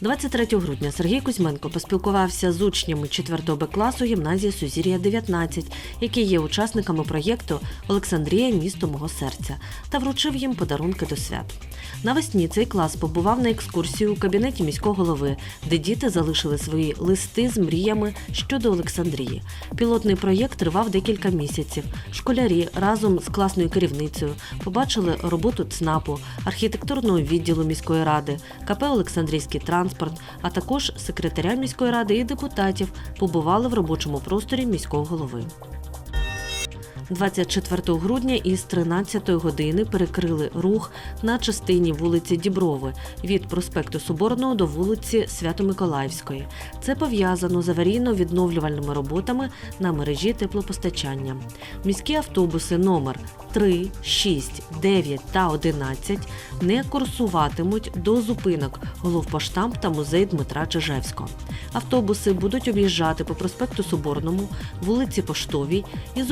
23 грудня Сергій Кузьменко поспілкувався з учнями 4 Б класу гімназії Сузір'я 19, які є учасниками проєкту Олександрія місто мого серця, та вручив їм подарунки до свят. Навесні цей клас побував на екскурсії у кабінеті міського голови, де діти залишили свої листи з мріями щодо Олександрії. Пілотний проєкт тривав декілька місяців. Школярі разом з класною керівницею побачили роботу ЦНАПу, архітектурного відділу міської ради, КП Олександрійський транспорт, а також секретаря міської ради і депутатів побували в робочому просторі міського голови. 24 грудня із 13 години перекрили рух на частині вулиці Діброви від проспекту Соборного до вулиці Свято-Миколаївської. Це пов'язано з аварійно-відновлювальними роботами на мережі теплопостачання. Міські автобуси номер 3, 6, 9 та 11 не курсуватимуть до зупинок головпоштамп та музей Дмитра Чижевського. Автобуси будуть об'їжджати по проспекту Соборному, вулиці Поштовій і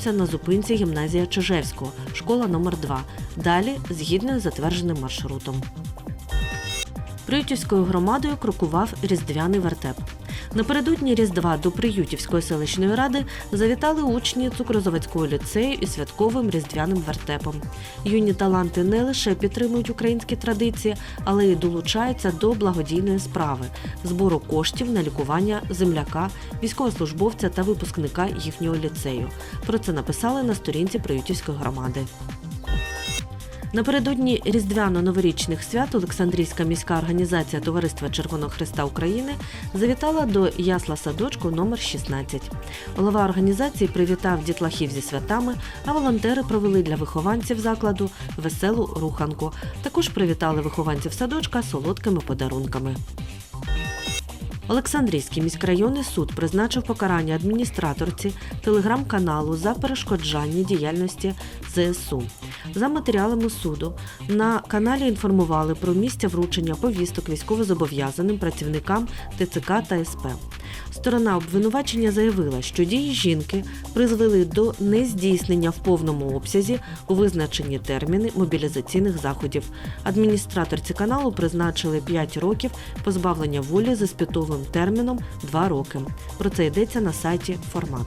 зупинятимуться на зупинці гімназія Чижевського, школа номер 2 Далі згідно з затвердженим маршрутом. Приютівською громадою крокував різдвяний вертеп. Напередодні Різдва до Приютівської селищної ради завітали учні Цукрозаводського ліцею із святковим різдвяним вертепом. Юні таланти не лише підтримують українські традиції, але й долучаються до благодійної справи збору коштів на лікування земляка, військовослужбовця та випускника їхнього ліцею. Про це написали на сторінці Приютівської громади. Напередодні різдвяно-новорічних свят Олександрійська міська організація Товариства Червоного Христа України завітала до ясла садочку номер 16. Голова організації привітав дітлахів зі святами, а волонтери провели для вихованців закладу веселу руханку. Також привітали вихованців садочка солодкими подарунками. Олександрійський міськрайонний суд призначив покарання адміністраторці телеграм-каналу за перешкоджання діяльності ЗСУ. За матеріалами суду на каналі інформували про місця вручення повісток військовозобов'язаним працівникам ТЦК та СП. Сторона обвинувачення заявила, що дії жінки призвели до нездійснення в повному обсязі у визначені терміни мобілізаційних заходів. Адміністраторці каналу призначили 5 років позбавлення волі з іспитовим терміном 2 роки. Про це йдеться на сайті Формат.